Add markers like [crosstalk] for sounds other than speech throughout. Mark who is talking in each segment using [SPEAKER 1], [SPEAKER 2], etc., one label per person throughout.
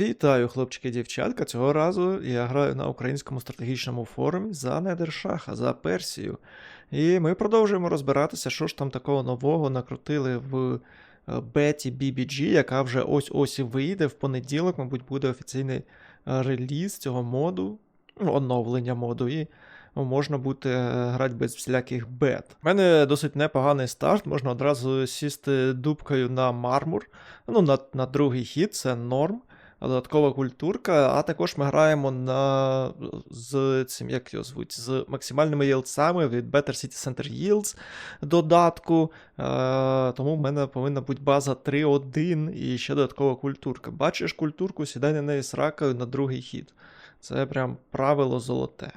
[SPEAKER 1] Вітаю, хлопчики і дівчатка. Цього разу я граю на українському стратегічному форумі за Недершаха, за Персію. І ми продовжуємо розбиратися, що ж там такого нового накрутили в е, беті BBG, яка вже ось-ось і вийде. В понеділок, мабуть, буде офіційний е, реліз цього моду, ну, оновлення моду, і можна буде е, грати без всіляких бет. У мене досить непоганий старт, можна одразу сісти дубкою на мармур. Ну, на, на другий хід, це норм додаткова культурка, а також ми граємо на з цим, як його звуть, з максимальними їлдсами від Better City Center Yields додатку. Е, тому в мене повинна бути база 3.1 і ще додаткова культурка. Бачиш культурку, сідай на неї з ракою на другий хід. Це прям правило золоте.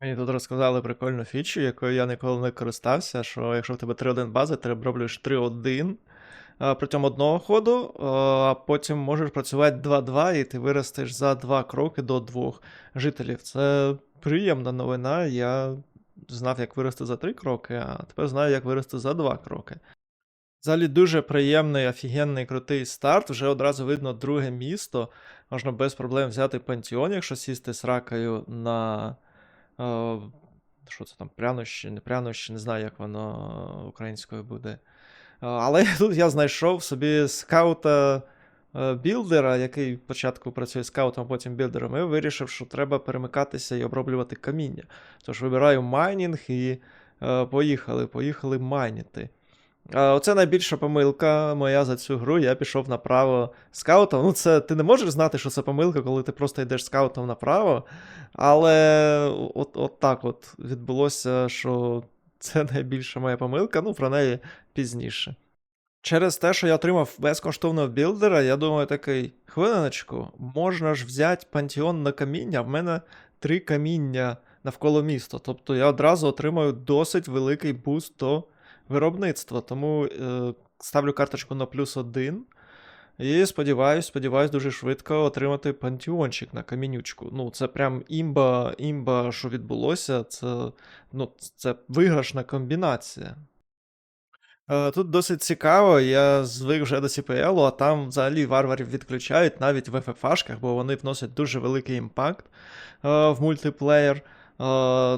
[SPEAKER 1] Мені тут розказали прикольну фічу, якою я ніколи не користався, що якщо в тебе 3.1 база, ти оброблюєш 3.1 а, протягом одного ходу, а потім можеш працювати 2-2, і ти виростеш за 2 кроки до двох жителів. Це приємна новина. Я знав, як вирости за 3 кроки, а тепер знаю, як вирости за 2 кроки. Взагалі дуже приємний, офігенний, крутий старт. Вже одразу видно друге місто. Можна без проблем взяти пантеон, якщо сісти з ракою на. Е, що це там, прянощі, не прянощі, не знаю, як воно українською буде. Але [laughs] тут я знайшов собі скаута е, білдера, який спочатку працює скаутом, а потім білдером, і вирішив, що треба перемикатися і оброблювати каміння. Тож вибираю майнінг і е, поїхали, поїхали майніти. Оце найбільша помилка моя за цю гру. Я пішов направо скаутом. Ну, це ти не можеш знати, що це помилка, коли ти просто йдеш скаутом направо. Але от, от так от відбулося, що це найбільша моя помилка, ну про неї пізніше. Через те, що я отримав безкоштовного білдера, я думаю, такий, хвилиночку, можна ж взяти пантеон на каміння, в мене три каміння навколо міста. Тобто я одразу отримаю досить великий буст до виробництва. Тому е, ставлю карточку на плюс один. І сподіваюсь, сподіваюсь, дуже швидко отримати пантеончик на камінючку. Ну, це прям імба, імба, що відбулося. Це, ну, це виграшна комбінація. Е, Тут досить цікаво, я звик вже до CPL, а там взагалі варварів відключають навіть в ФФАшках, бо вони вносять дуже великий імпакт е, в мультиплеєр.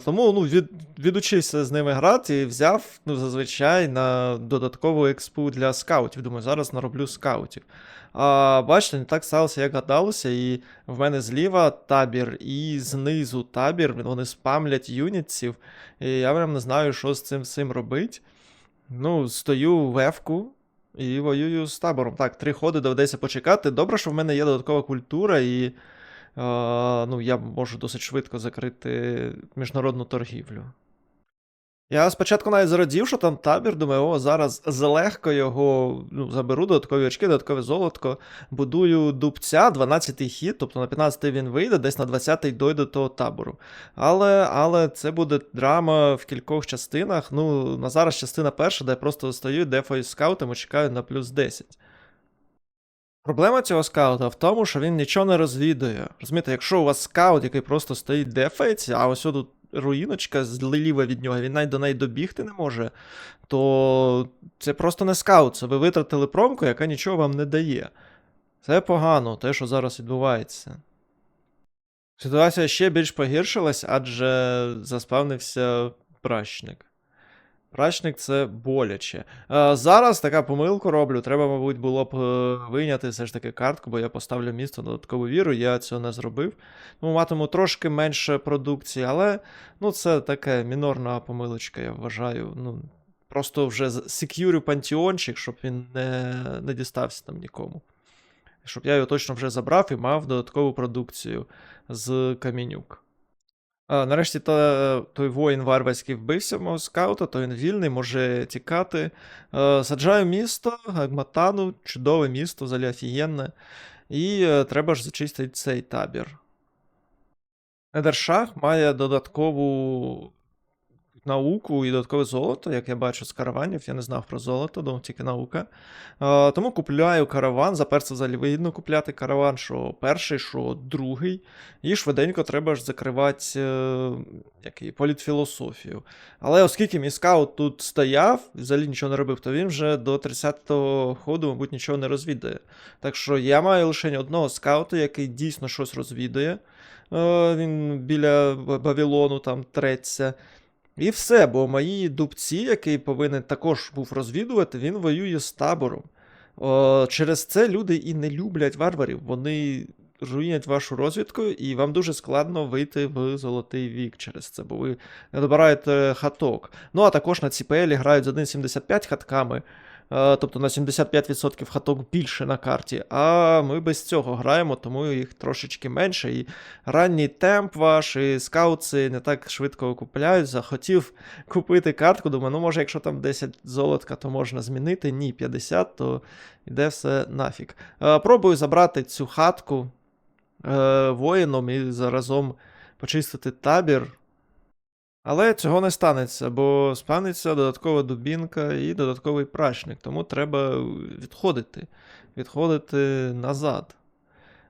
[SPEAKER 1] Тому ну, від, відучився з ними грати і взяв ну, зазвичай на додаткову експу для скаутів. Думаю, зараз нароблю скаутів. А бачите, не так сталося, як гадалося, і в мене зліва табір, і знизу табір, вони спамлять юнітців. І я прям не знаю, що з цим всім робить. Ну, стою в ефку і воюю з табором. Так, три ходи доведеться почекати. Добре, що в мене є додаткова культура, і ну, я можу досить швидко закрити міжнародну торгівлю. Я спочатку навіть зрадів, що там табір, думаю, о, зараз залегко його ну, заберу, додаткові очки, додаткове золотко. Будую дубця, 12-й хід, тобто на 15-й він вийде, десь на 20-й дойде до того табору. Але але це буде драма в кількох частинах. Ну, на зараз частина перша, де я просто стою, дефою скаутом і чекаю на плюс 10. Проблема цього скаута в тому, що він нічого не розвідує. Розумієте, якщо у вас скаут, який просто стоїть дефається, а ось тут руїночка зліва від нього, він навіть до неї добігти не може, то це просто не скаут. Це ви витратили промку, яка нічого вам не дає. Це погано, те, що зараз відбувається. Ситуація ще більш погіршилась, адже заспавнився пращник. Прачник це боляче. Е, зараз така помилку роблю. Треба, мабуть, було б е, вийняти все ж таки картку, бо я поставлю місто додаткову віру, я цього не зробив. Ну, матиму трошки менше продукції, але ну, це така мінорна помилочка, я вважаю. Ну, Просто вже сек'юрю пантеончик, щоб він не, не дістався там нікому. Щоб я його точно вже забрав і мав додаткову продукцію з камінюк. Нарешті та, той воїн варварський вбився мого скаута, то він вільний, може тікати. Саджаю місто, Гагматану, чудове місто, взагалі офігенне. І а, треба ж зачистити цей табір. Недершах має додаткову науку і додаткове золото, як я бачу з караванів. Я не знав про золото, думав тільки наука. Е, тому купляю караван. За перце взагалі вигідно купляти караван, що перший, що другий. І швиденько треба ж закривати е, який, політфілософію. Але оскільки мій скаут тут стояв, взагалі нічого не робив, то він вже до 30-го ходу, мабуть, нічого не розвідає. Так що я маю лише одного скаута, який дійсно щось розвідує. Е, Він біля Ба- Вавилону там треться. І все, бо мої дубці, який повинен також був розвідувати, він воює з табором. О, через це люди і не люблять варварів. Вони руйнять вашу розвідку, і вам дуже складно вийти в золотий вік через це, бо ви не добираєте хаток. Ну а також на CPL грають з 1,75 хатками. Е, Тобто на 75% хаток більше на карті, а ми без цього граємо, тому їх трошечки менше. І ранній темп ваш, і скаутси не так швидко купляють. Захотів [laughs] купити картку, думаю, ну може, якщо там 10 золотка, то можна змінити. Ні, 50, то йде все нафіг. Е, Пробую забрати цю хатку е, воїном і заразом почистити табір. Але цього не станеться, бо станеться додаткова дубінка і додатковий прачник, тому треба відходити, відходити назад,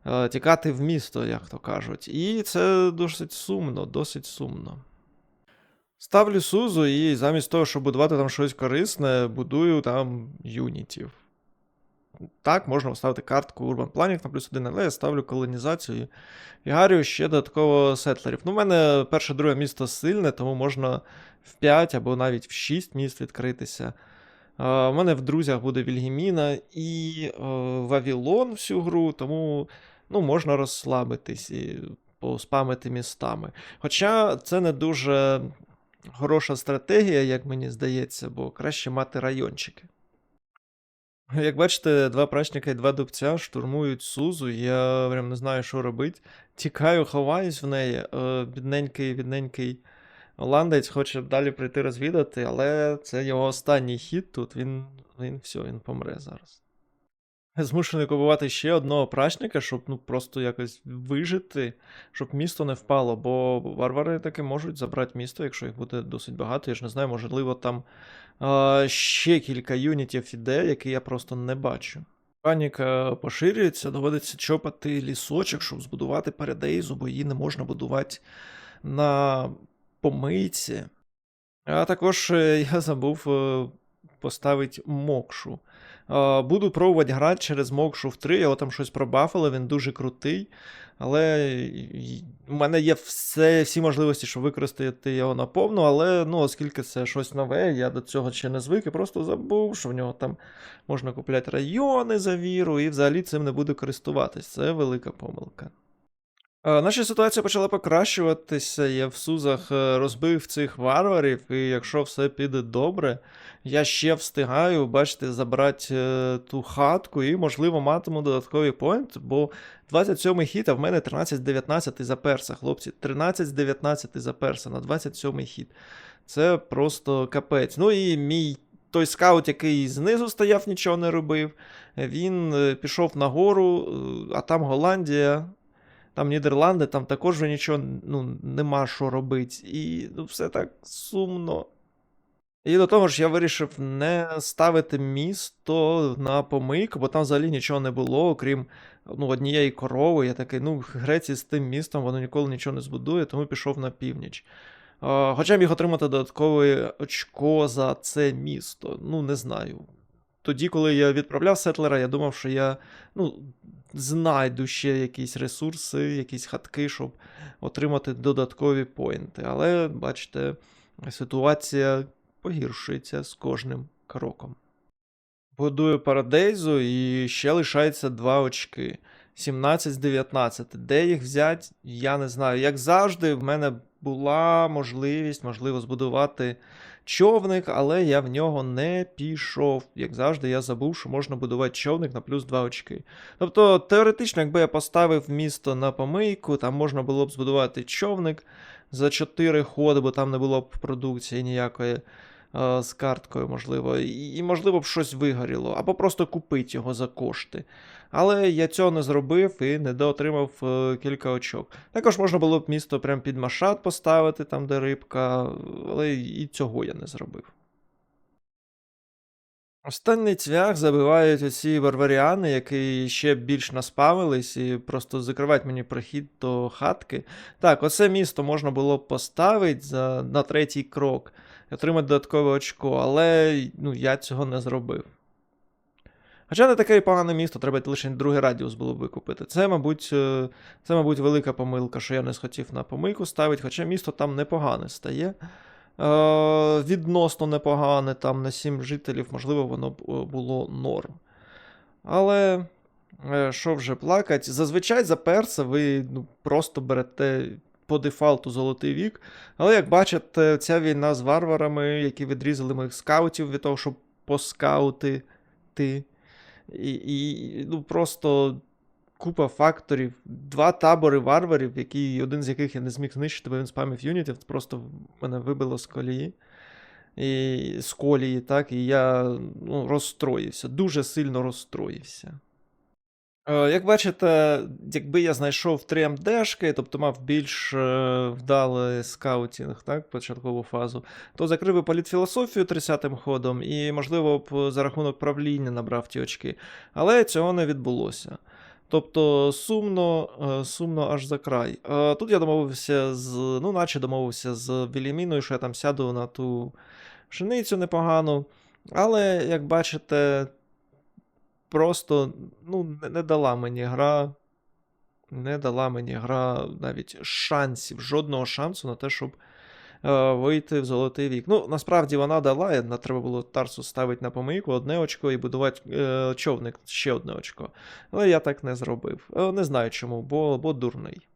[SPEAKER 1] е, тікати в місто, як то кажуть. І це досить сумно, досить сумно. Ставлю Сузу і замість того, щоб будувати там щось корисне, будую там юнітів. Так, можна вставити картку Urban Planning на плюс один, але я ставлю колонізацію і гарю ще додатково сетлерів. Ну, у мене перше друге місто сильне, тому можна в 5 або навіть в 6 міст відкритися. У мене в друзях буде Вільгіміна і е, Вавілон всю гру, тому ну, можна розслабитись і поспамити містами. Хоча це не дуже хороша стратегія, як мені здається, бо краще мати райончики. Як бачите, два прачника і два дубця штурмують Сузу, я прям не знаю, що робити. Тікаю, ховаюсь в неї. Е, Бідненький, бідненький голландець хоче далі прийти розвідати, але це його останній хід тут. Він, він все, він помре зараз. Змушений купувати ще одного прачника, щоб ну просто якось вижити, щоб місто не впало, бо варвари таки можуть забрати місто, якщо їх буде досить багато. Я ж не знаю, можливо, там а, ще кілька юнітів іде, які я просто не бачу. Паніка поширюється, доводиться чопати лісочок, щоб збудувати парадейзу, бо її не можна будувати на помийці. А також е, я забув е, поставити мокшу. Буду пробувати грати через Мокшув 3, його там щось пробафили, він дуже крутий. Але в мене є все, всі можливості, щоб використати його наповну, але ну, оскільки це щось нове, я до цього ще не звик і просто забув, що в нього там можна купляти райони за віру, і взагалі цим не буду користуватись. Це велика помилка. Е, Наша ситуація почала покращуватися. Я в Сузах е, розбив цих варварів, і якщо все піде добре, я ще встигаю, бачите, забрати е, ту хатку і, можливо, матиму додатковий поінт, бо 27-й хід, а в мене 13-19 за перса, хлопці. 13-19 за перса на 27-й хід. Це просто капець. Ну і мій той скаут, який знизу стояв, нічого не робив. Він пішов нагору, а там Голландія. Там Нідерланди, там також вже нічого ну, нема що робити. І ну, все так сумно. І до того ж, я вирішив не ставити місто на помийку, бо там взагалі нічого не було, окрім ну, однієї корови. Я такий, ну, Греції з тим містом воно ніколи нічого не збудує, тому пішов на північ. А, Хоча міг отримати додаткове очко за це місто. Ну, не знаю. Тоді, коли я відправляв Сетлера, я думав, що я ну, знайду ще якісь ресурси, якісь хатки, щоб отримати додаткові поінти. Але, бачите, ситуація погіршується з кожним кроком. Будую парадейзу і ще лишається 2 очки. 17 з 19. Де їх взяти, я не знаю. Як завжди, в мене була можливість, можливо, збудувати човник, але я в нього не пішов. Як завжди, я забув, що можна будувати човник на плюс 2 очки. Тобто, теоретично, якби я поставив місто на помийку, там можна було б збудувати човник за 4 ходи, бо там не було б продукції ніякої. Е, з карткою, можливо, і, можливо, б щось вигоріло, або просто купити його за кошти. Але я цього не зробив і недоотримав е, кілька очок. Також можна було б місто прямо під машат поставити, там, де рибка, але і цього я не зробив. Останній цвях забивають оці варваріани, які ще більш наспавились і просто закривають мені прохід до хатки. Так, оце місто можна було б поставити за, на третій крок отримати додаткове очко, але ну, я цього не зробив. Хоча не таке і погане місто, треба лише другий радіус було б викупити. Це, мабуть, е, це, мабуть, велика помилка, що я не схотів на помийку ставити, хоча місто там непогане стає. Е, відносно непогане, там на 7 жителів, можливо, воно б е, було норм. Але е, що вже плакать? Зазвичай за перса ви ну, просто берете по дефалту золотий вік. Але як бачите, ця війна з варварами, які відрізали моїх скаутів від того, щоб поскаутити. І, і ну, просто купа факторів, два табори варварів, які, один з яких я не зміг знищити, бо він спамив юнітів, просто мене вибило з колії. І з колії, так, і я ну, розстроївся, дуже сильно розстроївся. Е, Як бачите, якби я знайшов 3 МДшки, тобто мав більш е, вдалий скаутінг, так, початкову фазу, то закрив би політфілософію 30-м ходом і, можливо, б за рахунок правління набрав ті очки. Але цього не відбулося. Тобто сумно, е, сумно аж за край. Тут я домовився з, ну, наче домовився з Віліміною, що я там сяду на ту пшеницю непогану. Але, як бачите, просто ну, не, дала мені гра. Не дала мені гра навіть шансів, жодного шансу на те, щоб е, вийти в золотий вік. Ну, насправді вона дала, на- треба було Тарсу ставити на помийку одне очко і будувати е, човник ще одне очко. Але я так не зробив. Е, не знаю чому, бо, бо дурний.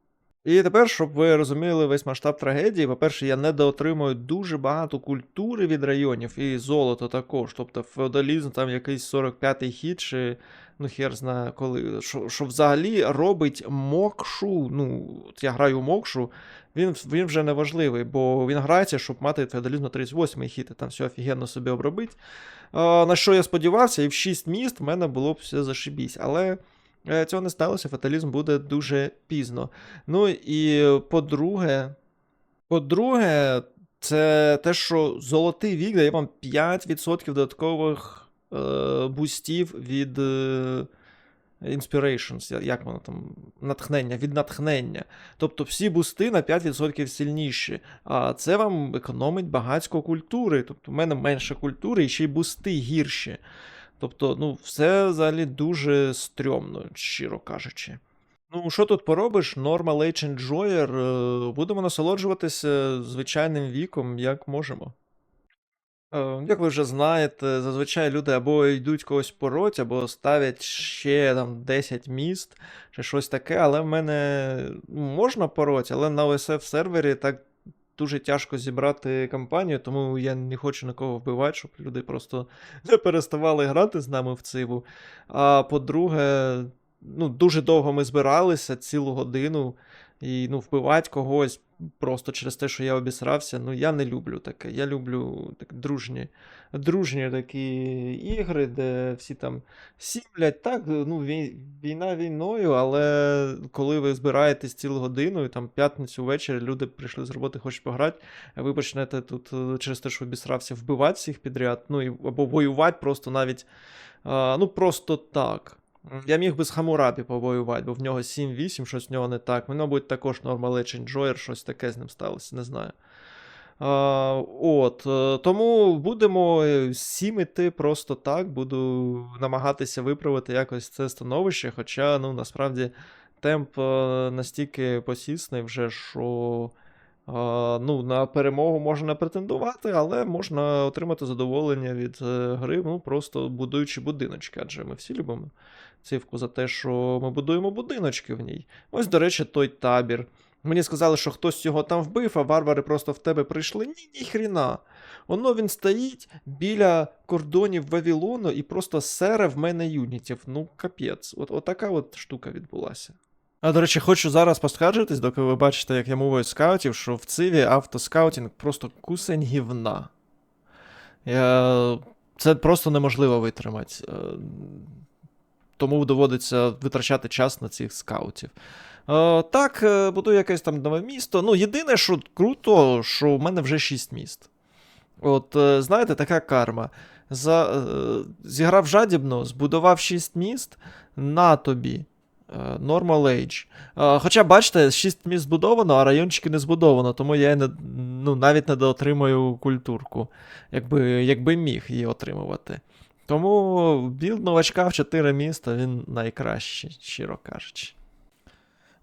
[SPEAKER 1] І тепер, щоб ви розуміли весь масштаб трагедії, по-перше, я недоотримую дуже багато культури від районів і золото також. Тобто феодалізм, там якийсь 45-й хід, чи ну хер знає коли. Що, що взагалі робить Мокшу. Ну, от я граю Мокшу, він, він вже не важливий, бо він грається, щоб мати феодалізм на 38-й хід, і там все офігенно собі обробить. А, на що я сподівався, і в 6 міст в мене було б все зашибісь. Але. Е, Цього не сталося, фаталізм буде дуже пізно. Ну і по-друге, по-друге, це те, що золотий вік дає вам 5% додаткових е, бустів від е, Inspirations, як воно там, натхнення, від натхнення. Тобто всі бусти на 5% сильніші. А це вам економить багатько культури. Тобто в мене менше культури і ще й бусти гірші. Тобто, ну, все взагалі дуже стрьомно, щиро кажучи. Ну, що тут поробиш? Normal Age Enjoyer. е, Будемо насолоджуватися звичайним віком, як можемо. Е, Як ви вже знаєте, зазвичай люди або йдуть когось пороть, або ставлять ще там 10 міст чи щось таке, але в мене ну, можна пороть, але на OSF сервері так дуже тяжко зібрати кампанію, тому я не хочу нікого вбивати, щоб люди просто [laughs] не переставали грати з нами в циву. А по-друге, ну, дуже довго ми збиралися, цілу годину, і ну, вбивати когось просто через те, що я обісрався, ну я не люблю таке. Я люблю так, дружні, дружні такі ігри, де всі там сімлять. Так, ну, війна війною, але коли ви збираєтесь цілу годину, і там п'ятницю ввечері люди прийшли з роботи, хочуть пограти, ви почнете тут е, через те, що обісрався, вбивати всіх підряд, ну або воювати просто навіть. Ну, просто так. Я міг би з Хамурабі повоювати, бо в нього 7-8, щось в нього не так. Мене, мабуть, також Edge Enjoyer, щось таке з ним сталося, не знаю. А, от, е, тому будемо е, сім іти просто так, буду намагатися виправити якось це становище, хоча, ну, насправді, темп е, настільки посісний вже, що. А, ну, на перемогу можна претендувати, але можна отримати задоволення від гри, ну, просто будуючи будиночки, адже ми всі любимо цивку за те, що ми будуємо будиночки в ній. Ось, до речі, той табір. Мені сказали, що хтось його там вбив, а варвари просто в тебе прийшли. Ні, ні хріна. Воно він стоїть біля кордонів Вавилону і просто сере в мене юнітів. Ну, капець. От, от така от штука відбулася. А, до речі, хочу зараз поскаржитись, доки ви бачите, як я мовою скаутів, що в циві автоскаутінг просто кусень гівна. Я... Це просто неможливо витримати. Тому доводиться витрачати час на цих скаутів. Е, Так, е, будую якесь там нове місто. Ну, єдине, що круто, що в мене вже 6 міст. От, е, знаєте, така карма. За, зіграв жадібно, збудував 6 міст на тобі. Normal Age. Хоча, бачите, 6 міст збудовано, а райончики не збудовано, тому я не, ну, навіть не доотримаю культурку, якби, якби міг її отримувати. Тому білд новачка в 4 міста він найкращий, щиро кажучи.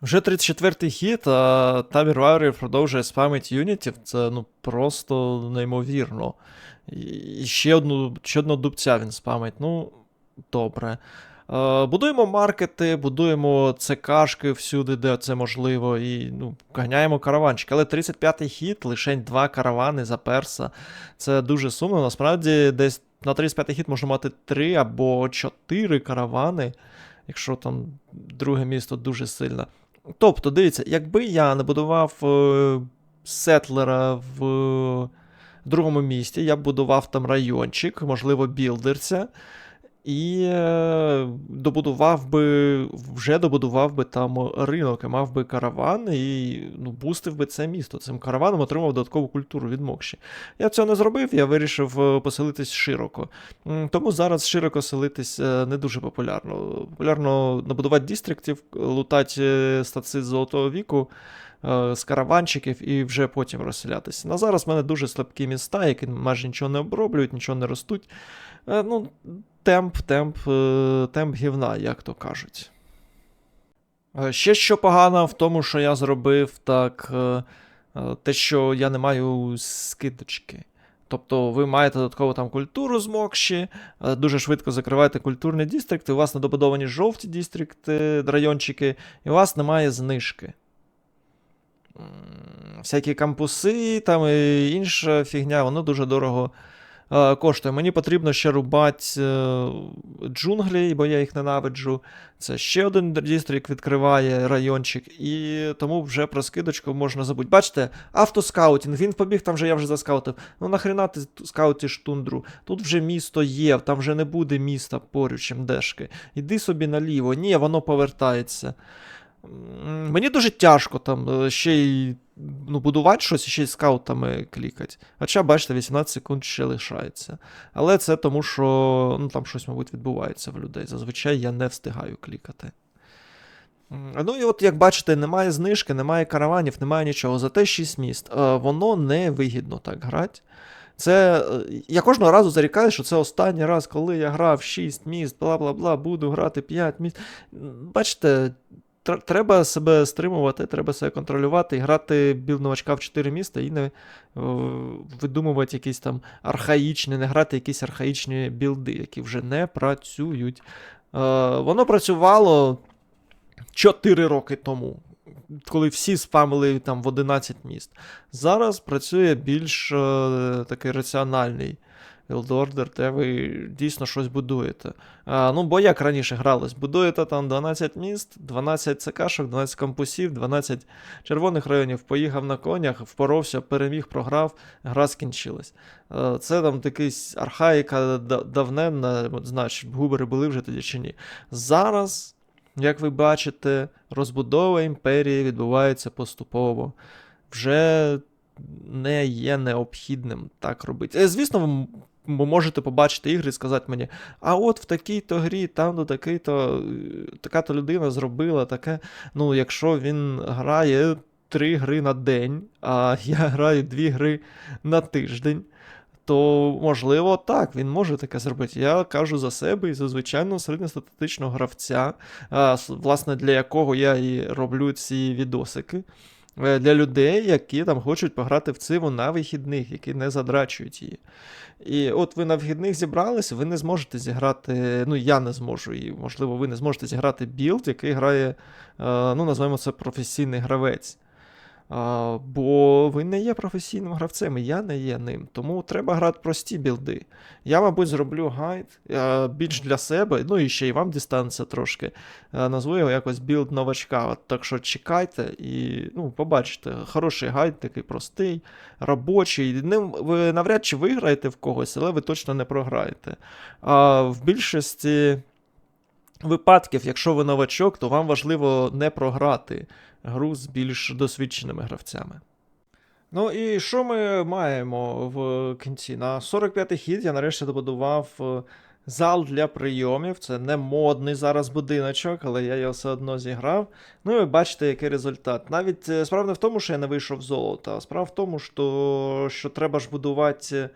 [SPEAKER 1] Вже 34-й хід, а табір Warrior продовжує спамити юнітів. Це ну просто неймовірно. І ще одну, ще одного дубця він спамить. Ну, добре. Е, будуємо маркети, будуємо ЦКшки всюди, де це можливо, і ну, ганяємо караванчик. Але 35-й хід, лише два каравани за перса. Це дуже сумно. Насправді, десь на 35-й хід можна мати 3 або 4 каравани, якщо там друге місто дуже сильно. Тобто, дивіться, якби я не будував е, сетлера в е, другому місті, я б будував там райончик, можливо, білдерця, і е, добудував би, вже добудував би там ринок, і мав би караван, і ну, бустив би це місто. Цим караваном отримав додаткову культуру від Мокші. Я цього не зробив, я вирішив е, поселитись широко. Тому зараз широко селитись е, не дуже популярно. Популярно набудувати дістріктів, лутати стаци золотого віку. З караванчиків і вже потім розселятися. На зараз в мене дуже слабкі міста, які майже нічого не оброблюють, нічого не ростуть. Ну, темп, темп, е, темп гівна, як то кажуть. Е, Ще що погано в тому, що я зробив, так е, те, що я не маю скидочки. Тобто ви маєте додаткову там культуру з Мокші, дуже швидко закриваєте культурні дістрикти, у вас недобудовані жовті дістрикти, райончики, і у вас немає знижки. Всякі кампуси там і інша фігня, воно дуже дорого коштує. Мені потрібно ще рубати е, джунглі, бо я їх ненавиджу. Це ще один дістрик відкриває райончик, і тому вже про скидочку можна забути. Бачите, автоскаутінг, він побіг, там вже я вже заскаутив. Ну нахрена ти скаутиш тундру? Тут вже місто є, там вже не буде міста поруч, чим дешки. Іди собі наліво. Ні, воно повертається. Мені дуже тяжко там е, ще й ну, будувати щось, і ще й скаутами клікати. Хоча, бачите, 18 секунд ще лишається. Але це тому, що ну, там щось, мабуть, відбувається в людей. Зазвичай я не встигаю клікати. Ну і от, як бачите, немає знижки, немає караванів, немає нічого. Зате 6 міст. Е, Воно не вигідно так грати. Це. е, Я кожного разу зарікаю, що це останній раз, коли я грав 6 міст, бла бла бла, буду грати 5 міст. Бачите, треба себе стримувати, треба себе контролювати і грати біл новачка в 4 міста і не видумувати якісь там архаїчні, не грати якісь архаїчні білди, які вже не працюють. Е, Воно працювало 4 роки тому. Коли всі спамили там в 11 міст. Зараз працює більш е, такий раціональний Order, де ви дійсно щось будуєте. А, ну, бо як раніше гралось, будуєте там 12 міст, 12 ЦКшок, 12 кампусів, 12 червоних районів, поїхав на конях, впоровся, переміг, програв, гра скінчилась. Е, Це там якийсь архаїка давненна, знаєш, губери були вже тоді чи ні. Зараз, як ви бачите, розбудова імперії відбувається поступово. Вже не є необхідним так робити. Е, Звісно, можете побачити ігри і сказати мені, а от в такій-то грі, там до такий-то, така-то людина зробила таке. Ну, якщо він грає три гри на день, а я граю дві гри на тиждень. То, можливо, так, він може таке зробити. Я кажу за себе і за звичайного середньостатистичного гравця, власне, для якого я і роблю ці відосики. Е, Для людей, які там хочуть пограти в циву на вихідних, які не задрачують її. І от ви на вихідних зібралися, ви не зможете зіграти. Ну, я не зможу, і можливо, ви не зможете зіграти білд, який грає, е, ну, називаємо це професійний гравець. Бо ви не є професійним гравцем, і я не є ним. Тому треба грати прості білди. Я, мабуть, зроблю гайд а, більш для себе, ну і ще й вам дістанеться трошки. А, назву його якось білд новачка. Так що чекайте і ну, побачите, хороший гайд, такий простий, робочий. Ним ви навряд чи виграєте в когось, але ви точно не програєте. А в більшості випадків, якщо ви новачок, то вам важливо не програти гру з більш досвідченими гравцями. Ну і що ми маємо в кінці? На 45-й хід я нарешті добудував е, зал для прийомів. Це не модний зараз будиночок, але я його все одно зіграв. Ну і бачите, який результат. Навіть е, справа не в тому, що я не вийшов в золото, а справа в тому, що, що треба ж будувати.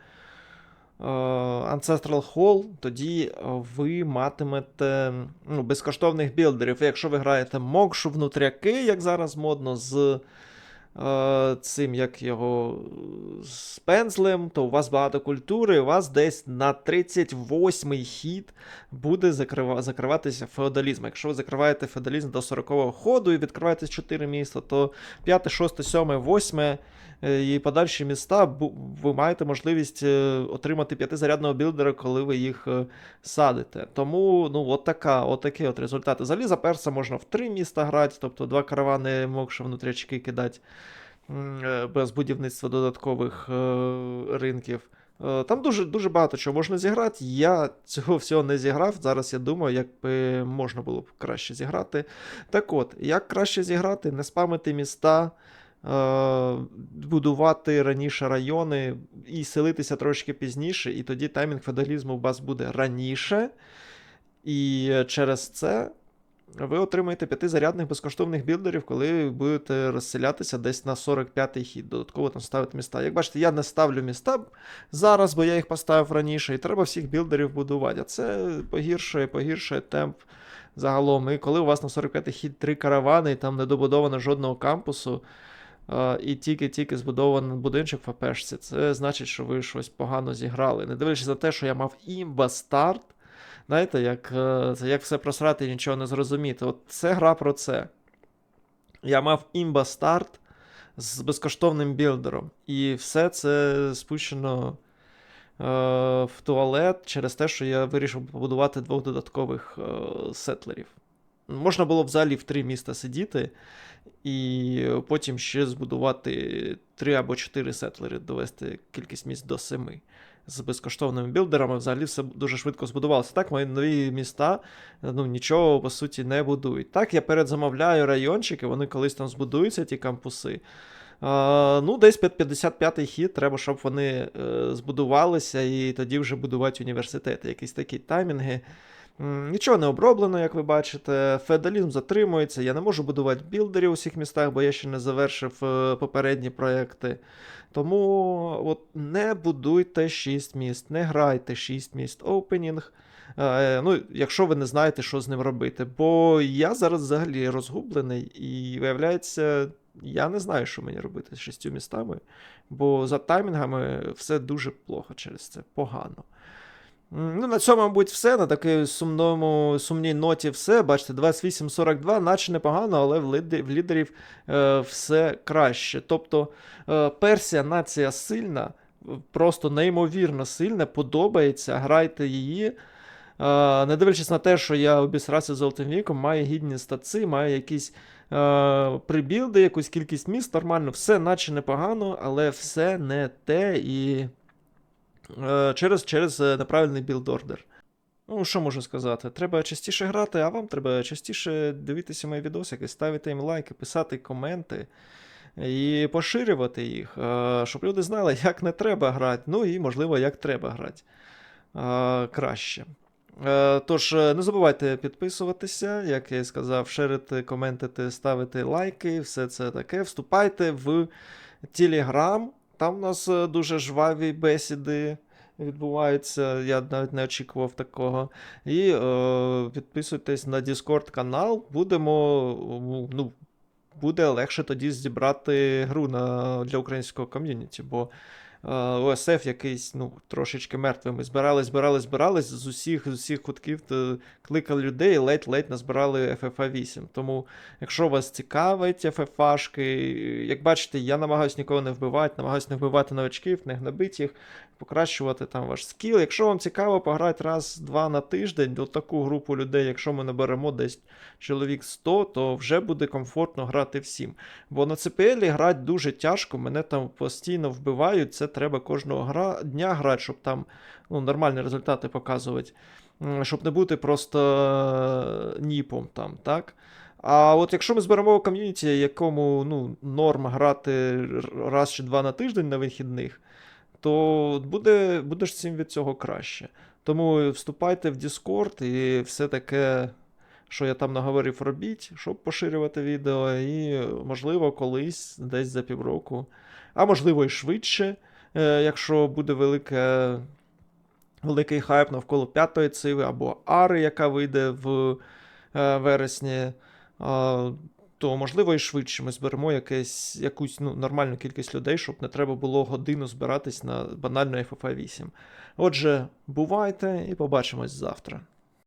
[SPEAKER 1] Е, Ancestral Hall, тоді е, ви матимете ну, безкоштовних білдерів. Якщо ви граєте мокшу внутряки, як зараз модно, з е, цим, як його, з пензлем, то у вас багато культури, у вас десь на 38-й хід буде закрива, закриватися феодалізм. Якщо ви закриваєте феодалізм до 40-го ходу і відкриваєте 4 міста, то 5, 6, 7, 8 е, і подальші міста ви маєте можливість е, отримати п'ятизарядного білдера, коли ви їх е, садите. Тому ну, от, така, от такі от результати. Заліза перса можна в три міста грати, тобто два каравани мокша внутрячки кидати е, без будівництва додаткових е, ринків. Е, Там дуже, дуже багато чого можна зіграти. Я цього всього не зіграв. Зараз я думаю, як би можна було б краще зіграти. Так от, як краще зіграти, не спамити міста, е, будувати раніше райони і селитися трошки пізніше, і тоді таймінг феодалізму у вас буде раніше. І через це ви отримаєте п'ятизарядних безкоштовних білдерів, коли будете розселятися десь на 45-й хід. Додатково там ставити міста. Як бачите, я не ставлю міста зараз, бо я їх поставив раніше, і треба всіх білдерів будувати. А це погіршує, погіршує темп загалом. І коли у вас на 45-й хід три каравани, і там не добудовано жодного кампусу. І тільки-тільки збудований будинчик в АПшці, це значить, що ви щось погано зіграли. Не дивлячись на те, що я мав імба старт, Знаєте, як, е, як все просрати і нічого не зрозуміти. От це гра про це. Я мав імба старт з безкоштовним білдером. І все це спущено е, в туалет через те, що я вирішив побудувати двох додаткових е, сетлерів. Можна було взагалі в три міста сидіти, і потім ще збудувати три або чотири сетлери, довести кількість міст до семи з безкоштовними білдерами взагалі все дуже швидко збудувалося. Так, мої нові міста ну, нічого по суті не будують. Так, я передзамовляю райончики, вони колись там збудуються, ті кампуси. А, ну, десь під 55-й хід треба, щоб вони е, збудувалися і тоді вже будувати університети. Якісь такі таймінги. Нічого не оброблено, як ви бачите. Феодалізм затримується. Я не можу будувати білдерів у всіх містах, бо я ще не завершив е, попередні проекти. Тому от не будуйте 6 міст, не грайте 6 міст опенінг. Е, ну, якщо ви не знаєте, що з ним робити. Бо я зараз взагалі розгублений, і виявляється, я не знаю, що мені робити з шістю містами. Бо за таймінгами все дуже плохо через це, погано. Ну, на цьому, мабуть, все. На такій сумному, сумній ноті все. Бачите, 28-42, наче непогано, але в, лідер, в лідерів е, все краще. Тобто е, Персія нація сильна, просто неймовірно сильна, подобається, грайте її. Е, не дивлячись на те, що я обісрався золотим віком, має гідні стаци, має якісь е, прибілди, якусь кількість міст, нормально, все наче непогано, але все не те і через, через е, неправильний білд-ордер. Ну, що можу сказати? Треба частіше грати, а вам треба частіше дивитися мої відосики, ставити їм лайки, писати коменти і поширювати їх, е, щоб люди знали, [laughs] як не треба грати, ну і, можливо, як треба грати е, краще. Е, Тож, е, не забувайте підписуватися, як я і сказав, шерити, коментити, ставити лайки, все це таке. Вступайте в Телеграм. Там у нас е, дуже жваві бесіди відбуваються. Я навіть не очікував такого. І е, підписуйтесь на Discord канал. Будемо. Ну, буде легше тоді зібрати гру на, для українського ком'юніті, бо ОСФ якийсь, ну, трошечки мертвий. Ми збирали, збирали, збирались з усіх, з усіх кутків то кликали людей ледь-ледь назбирали FFA 8. Тому, якщо вас цікавить FFA-шки, як бачите, я намагаюся нікого не вбивати, намагаюся не вбивати новачків, не гнобити їх, покращувати там ваш скіл. Якщо вам цікаво пограти раз-два на тиждень до таку групу людей, якщо ми наберемо десь чоловік 100, то вже буде комфортно грати всім. Бо на CPL грати дуже тяжко, мене там постійно вбивають. Це треба кожного гра... дня грати, щоб там ну, нормальні результати показувати. Щоб не бути просто е, ніпом там, так? А от якщо ми зберемо ком'юніті, якому ну, норм грати раз чи два на тиждень на вихідних, то буде, буде ж всім від цього краще. Тому вступайте в Discord і все таке, що я там наговорив, робіть, щоб поширювати відео, і, можливо, колись, десь за півроку, а можливо і швидше, е, якщо буде велике, великий хайп навколо п'ятої циви або Ари, яка вийде в е, вересні. То, можливо, і швидше ми зберемо якесь, якусь ну, нормальну кількість людей, щоб не треба було годину збиратись на банальну FFA 8. Отже, бувайте і побачимось завтра.